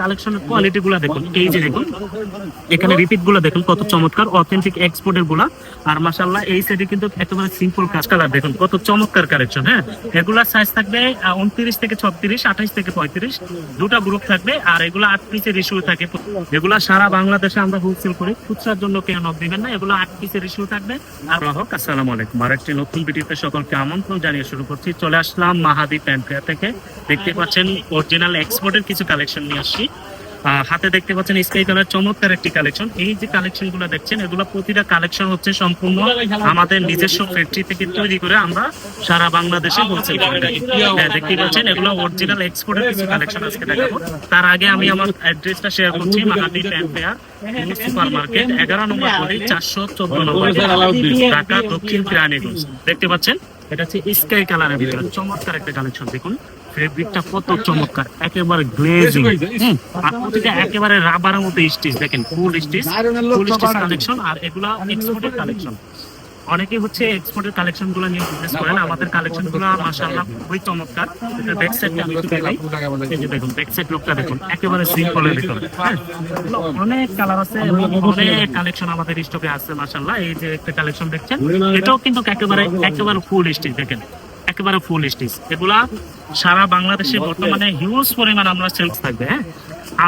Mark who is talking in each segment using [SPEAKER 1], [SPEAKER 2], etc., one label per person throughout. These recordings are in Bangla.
[SPEAKER 1] কালেকশনের কোয়ালিটি গুলা দেখুন, এই যে দেখুন, এখানে রিপিটগুলা দেখুন, কত চমৎকার অথেন্টিক এক্সপোর্টেরগুলা আর মাসাল্লাহ এই সাইডে কিন্তু একেবারে সিম্পল কাজ। কালার দেখুন, কত চমৎকার কালেকশন হ্যাঁ? এগুলা সাইজ থাকবে উনত্রিশ থেকে ছত্রিশ, আঠাইশ থেকে পঁয়ত্রিশ, দুটা গ্রুপ থাকবে, আর এগুলো আট পিসের ইস্যু থাকে। এগুলা সারা বাংলাদেশে আমরা হোলসেল করি খুচরার জন্য কেউ নক দিবেন না, এগুলো আট পিসের ইস্যু থাকবে। আর গ্রাহক আসসালামু আলাইকুম। আর একটি নতুন ভিডিওতে সকলকে আমন্ত্রণ জানিয়ে শুরু করছি। চলে আসলাম মাহাদি প্যান্ট্রিয়া থেকে। দেখতে পাচ্ছেন অরিজিনাল এক্সপোর্টের কিছু কালেকশন নিয়ে আসছি। হাতে দেখতে পাচ্ছেন স্কাই কালার চমৎকার একটি কালেকশন এই যে কালেকশনগুলো দেখছেন এগুলো প্রতিটা কালেকশন হচ্ছে সম্পূর্ণ আমাদের নিজস্ব ফ্যাক্টরি থেকে তৈরি করে আমরা সারা বাংলাদেশে হোলসেল করে থাকি। হ্যাঁ, দেখতে পাচ্ছেন এগুলো অরিজিনাল এক্সপোর্টের কিছু কালেকশন আজকে দেখাবো। তার আগে আমি আমার অ্যাড্রেসটা শেয়ার করছি মাহাদি প্যান্ট্রিয়া সুপার মার্কেট এগারো নম্বর চারশো চোদ্দ নম্বর। ঢাকা দক্ষিণ প্রাণীগঞ্জ দেখতে পাচ্ছেন? এটা হচ্ছে স্কাই কালারের ভিতরে। চমৎকার একটা কালেকশন দেখুন। ফেব্রিকটা কত চমৎকার একেবারে গ্লেজিং আর প্রতিটা একেবারে রাবারের মতো স্টিচ দেখেন full stitch full stitch collection আর এগুলা এক্সপোর্টের কালেকশন অনেকে হচ্ছে এক্সপোর্টের কালেকশনগুলো নিয়ে বিজনেস করেন। আমাদের কালেকশনগুলো মাশাআল্লাহ খুবই চমৎকার। ব্যাক সাইডটা আমি একটু দেখাই। এই যে দেখুন ব্যাক সাইড লুকটা দেখুন। একেবারে সিম্পলের ভিতরে। হ্যাঁ, অনেক কালার আছে অনেক কালেকশন আমাদের স্টকে আছে মাশাআল্লাহ। এই যে একটা কালেকশন দেখছেন এটাও কিন্তু একেবারে একেবারে ফুল স্টিচ দেখেন। একেবারে ফুল স্টিচ এগুলা সারা বাংলাদেশে বর্তমানে হিউজ পরিমাণ আমরা সেলস থাকবে হ্যাঁ?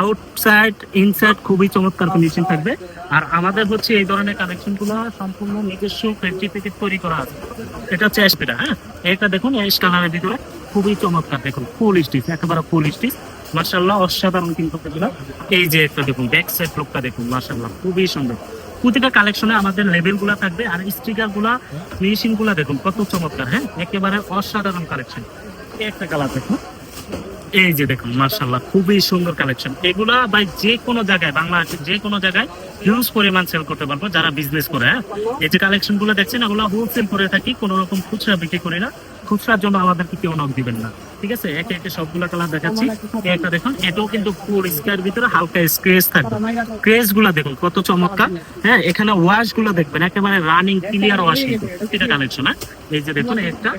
[SPEAKER 1] আউটসাইড ইনসাইড খুবই চমৎকার ফিনিশিং থাকবে। আর আমাদের হচ্ছে এই ধরনের কালেকশনগুলো সম্পূর্ণ নিজস্ব ফ্যাক্টরি থেকে তৈরি করা আছে। এটা হচ্ছে এসপিটা হ্যাঁ? এটা দেখুন এস কালারের ভিতরে খুবই চমৎকার দেখুন। ফুল স্টিচ একেবারে ফুল স্টিচ মার্শাল্লাহ অসাধারণ কিন্তু এই যে একটা দেখুন ব্যাক সাইড লোকটা দেখুন মার্শাল্লাহ খুবই সুন্দর। প্রতিটা কালেকশনে আমাদের লেভেলগুলা থাকবে আর স্টিকারগুলা ফিনিশিংগুলা দেখুন, কত চমৎকার হ্যাঁ? একেবারে অসাধারণ কালেকশন একটা কালার দেখুন। এই যে দেখুন মার্শাল্লাহ খুবই সুন্দর কালেকশন এগুলা ভাই যে কোনো জায়গায়, বাংলাদেশের যে কোনো জায়গায় হিউজ পরিমাণ সেল করতে পারব যারা বিজনেস করে হ্যাঁ? এই যে কালেকশনগুলো দেখছেন, এগুলো হোলসেল করে থাকি, কোনো রকম খুচরা বিক্রি করি না। খুচরার জন্য আমাদেরকে কেউ নক দিবেন না, ঠিক আছে? একে একে সবগুলো কালার দেখাচ্ছি। একটা দেখুন, এটাও কিন্তু ফুল স্কোয়ার ভিতরে হালকা স্ক্রেচ থাকবে। ক্রেজগুলা দেখুন, কত চমৎকার হ্যাঁ? এখানে ওয়াশগুলো দেখবেন, একেবারে রানিং ক্লিয়ার ওয়াশ এটা কালেকশন হ্যাঁ? এই যে দেখুন, একটা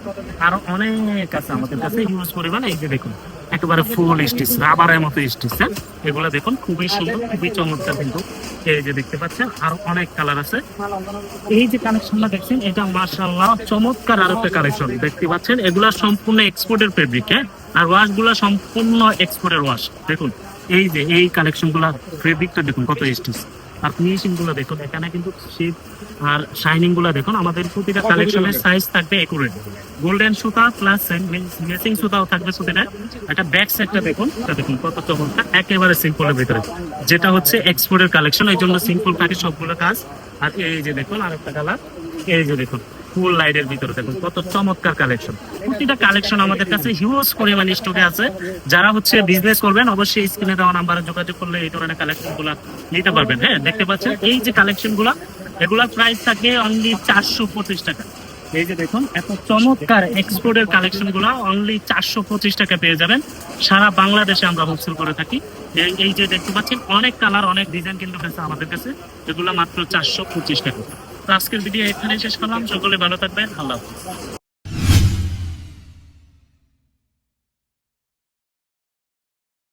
[SPEAKER 1] আরও অনেক আছে আমাদের কাছে হিউজ পরিমাণ, এই যে দেখুন। একেবারে ফুল স্টিচ রাবারের মতো স্টিচ হ্যাঁ? এগুলো দেখুন, খুবই সুন্দর, খুবই চমৎকার কিন্তু এই যে দেখতে পাচ্ছেন, আরও অনেক কালার আছে। এই যে কালেকশনটা দেখছেন, এটা মাশাআল্লাহ চমৎকার আরও একটা কালেকশন দেখতে পাচ্ছেন? এগুলা সম্পূর্ণ এক্সপোর্টের ফেব্রিক হ্যাঁ? আর ওয়াশগুলা সম্পূর্ণ এক্সপোর্টের ওয়াশ দেখুন। এই যে, এই কালেকশনগুলা ফেব্রিকটা দেখুন, কত স্টিচ আর ফিনিশিংগুলো দেখুন এখানে কিন্তু শেপ আর শাইনিংগুলো দেখুন আমাদের প্রতিটা কালেকশনের সাইজ থাকবে একুরেট গোল্ডেন সুতা প্লাস মেসিং সুতাও থাকবে সুতিটা। একটা ব্যাক সেটটা দেখুন দেখুন কত চমৎকার একেবারে সিম্পলের ভিতরে। যেটা হচ্ছে এক্সপোর্টের কালেকশন এই জন্য সিম্পল থাকে সবগুলো কাজ। আর এই যে দেখুন আরেকটা কালার এই যে দেখুন। ফুল লাইটের ভিতরে দেখুন, কত চমৎকার কালেকশন প্রতিটা কালেকশন আমাদের কাছে হিউজ পরিমাণ স্টকে আছে। যারা হচ্ছে বিজনেস করবেন, অবশ্যই স্ক্রিনে দেওয়া নাম্বারে যোগাযোগ করলে এই ধরনের কালেকশনগুলা নিতে পারবেন। হ্যাঁ দেখতে পাচ্ছেন? এই যে কালেকশনগুলা, এগুলার প্রাইস থাকে অনলি চারশো পঁচিশ টাকা। এই যে দেখুন, এত চমৎকার এক্সপোর্টের কালেকশনগুলা অনলি চারশো পঁচিশ টাকা পেয়ে যাবেন। সারা বাংলাদেশে আমরা হোলসেল করে থাকি। এই- যে দেখতে পাচ্ছেন, অনেক কালার অনেক ডিজাইন কিন্তু আমাদের কাছে। এগুলা মাত্র চারশো পঁচিশ টাকা। আজকের ভিডিও এখানে শেষ করলাম। সকলে ভালো থাকবেন। আল্লাহ